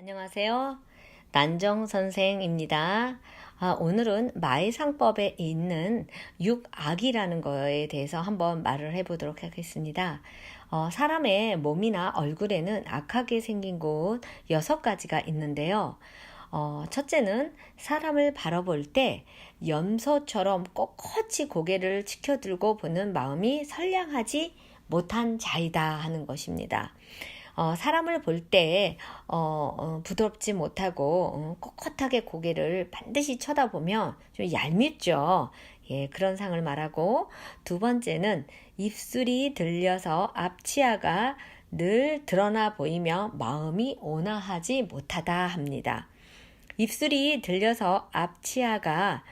안녕하세요. 난정 선생입니다. 아, 오늘은 마의상법에 있는 육악이라는 거에 대해서 한번 말을 해보도록 하겠습니다. 어, 사람의 몸이나 얼굴에는 악하게 생긴 곳 여섯 가지가 있는데요. 어, 첫째는 사람을 바라볼 때 염소처럼 꼿꼿이 고개를 치켜들고 보는 마음이 선량하지 못한 자이다 하는 것입니다. 어, 사람을 볼 때, 어, 어, 부드럽지 못하고, 어, 꼿꼿하게 고개를 반드시 쳐다보면 좀 얄밉죠. 예, 그런 상을 말하고, 두 번째는 입술이 들려서 앞치아가 늘 드러나 보이며 마음이 온화하지 못하다 합니다. 입술이 들려서 앞치아가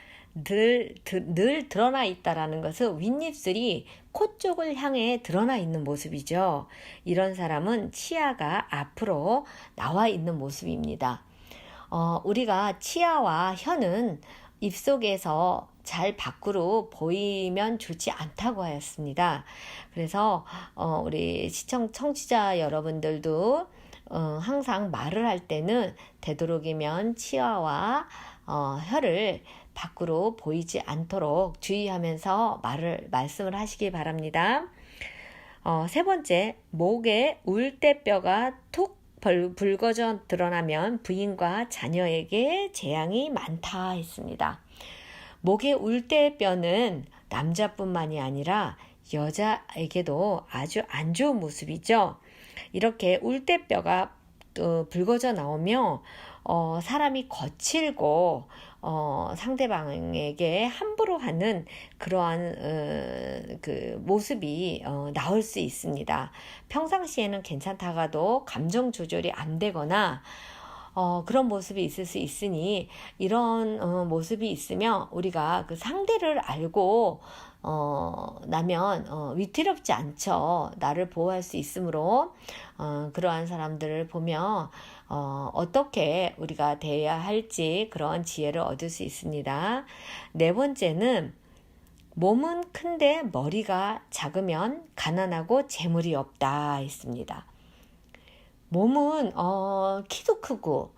늘, 늘, 늘 드러나 있다라는 것은 윗입술이 코 쪽을 향해 드러나 있는 모습이죠. 이런 사람은 치아가 앞으로 나와 있는 모습입니다. 어, 우리가 치아와 혀는 입속에서 잘 밖으로 보이면 좋지 않다고 하였습니다. 그래서 어, 우리 시청 청취자 여러분들도 어, 항상 말을 할 때는 되도록이면 치아와 어, 혀를 밖으로 보이지 않도록 주의하면서 말을 말씀을 하시기 바랍니다. 어, 세 번째, 목에 울대뼈가 툭 붉어져 드러나면 부인과 자녀에게 재앙이 많다 했습니다. 목의 울대뼈는 남자뿐만이 아니라 여자에게도 아주 안 좋은 모습이죠. 이렇게 울대뼈가 붉어져 나오며 어, 사람이 거칠고 어, 상대방에게 함부로 하는 그러한 어, 그 모습이 어, 나올 수 있습니다. 평상시에는 괜찮다가도 감정 조절이 안 되거나 어, 그런 모습이 있을 수 있으니 이런 어, 모습이 있으면 우리가 그 상대를 알고 어, 나면 어, 위태롭지 않죠. 나를 보호할 수 있으므로 어, 그러한 사람들을 보며 어, 어떻게 우리가 대해야 할지 그런 지혜를 얻을 수 있습니다. 네 번째는 몸은 큰데 머리가 작으면 가난하고 재물이 없다 했습니다. 몸은 어, 키도 크고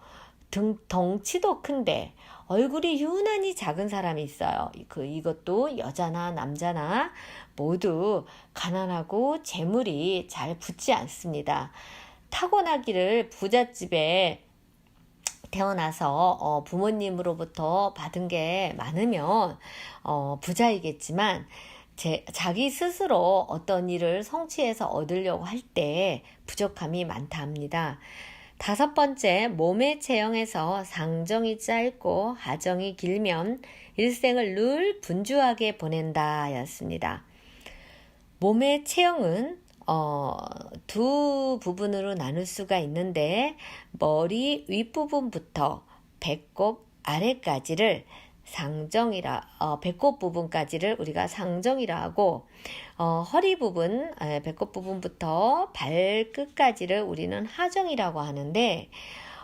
등 덩치도 큰데 얼굴이 유난히 작은 사람이 있어요. 그 이것도 여자나 남자나 모두 가난하고 재물이 잘 붙지 않습니다. 타고나기를 부잣집에 태어나서 어, 부모님으로부터 받은 게 많으면 어, 부자이겠지만 제, 자기 스스로 어떤 일을 성취해서 얻으려고 할 때 부족함이 많다 합니다. 다섯 번째, 몸의 체형에서 상정이 짧고 하정이 길면 일생을 늘 분주하게 보낸다 였습니다. 몸의 체형은 어, 두 부분으로 나눌 수가 있는데 머리 윗부분부터 배꼽 아래까지를 상정이라 어, 배꼽 부분까지를 우리가 상정이라 하고 어, 허리 부분 에, 배꼽 부분부터 발끝까지를 우리는 하정이라고 하는데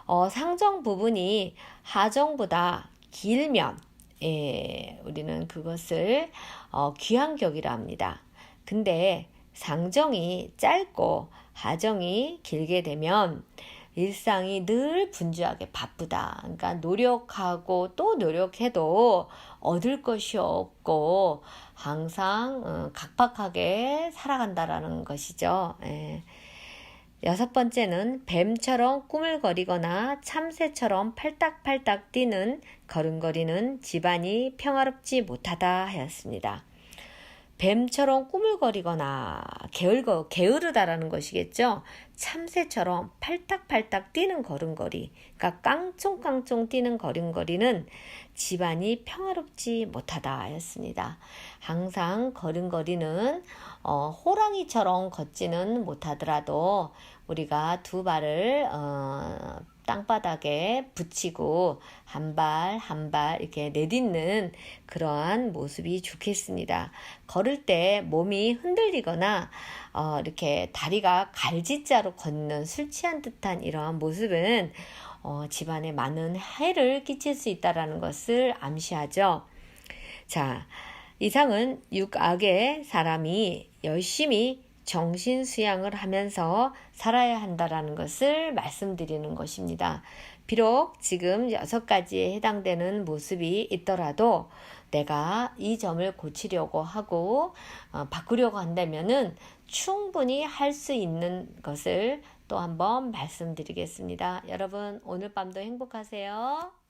어, 상정 부분이 하정보다 길면 예, 우리는 그것을 어, 귀한격이라 합니다. 근데 상정이 짧고 하정이 길게 되면 일상이 늘 분주하게 바쁘다. 그러니까 노력하고 또 노력해도 얻을 것이 없고 항상 어, 각박하게 살아간다라는 것이죠. 예. 여섯 번째는 뱀처럼 꾸물거리거나 참새처럼 팔딱팔딱 뛰는 걸음걸이는 집안이 평화롭지 못하다 하였습니다. 뱀처럼 꾸물거리거나 게을거, 게으르다라는 것이겠죠. 참새처럼 팔딱팔딱 뛰는 걸음걸이, 그러니까 깡총깡총 뛰는 걸음걸이는 집안이 평화롭지 못하다 하였습니다. 항상 걸음걸이는 어, 호랑이처럼 걷지는 못하더라도 우리가 두 발을 어, 땅바닥에 붙이고 한발 한 발 이렇게 내딛는 그러한 모습이 좋겠습니다. 걸을 때 몸이 흔들리거나 어, 이렇게 다리가 갈지자로 걷는 술 취한 듯한 이러한 모습은 어, 집안에 많은 해를 끼칠 수 있다라는 것을 암시하죠. 자, 이상은 육악의 사람이 열심히 정신 수양을 하면서 살아야 한다라는 것을 말씀드리는 것입니다. 비록 지금 여섯 가지에 해당되는 모습이 있더라도 내가 이 점을 고치려고 하고 어, 바꾸려고 한다면은 충분히 할 수 있는 것을 또 한번 말씀드리겠습니다. 여러분 오늘 밤도 행복하세요.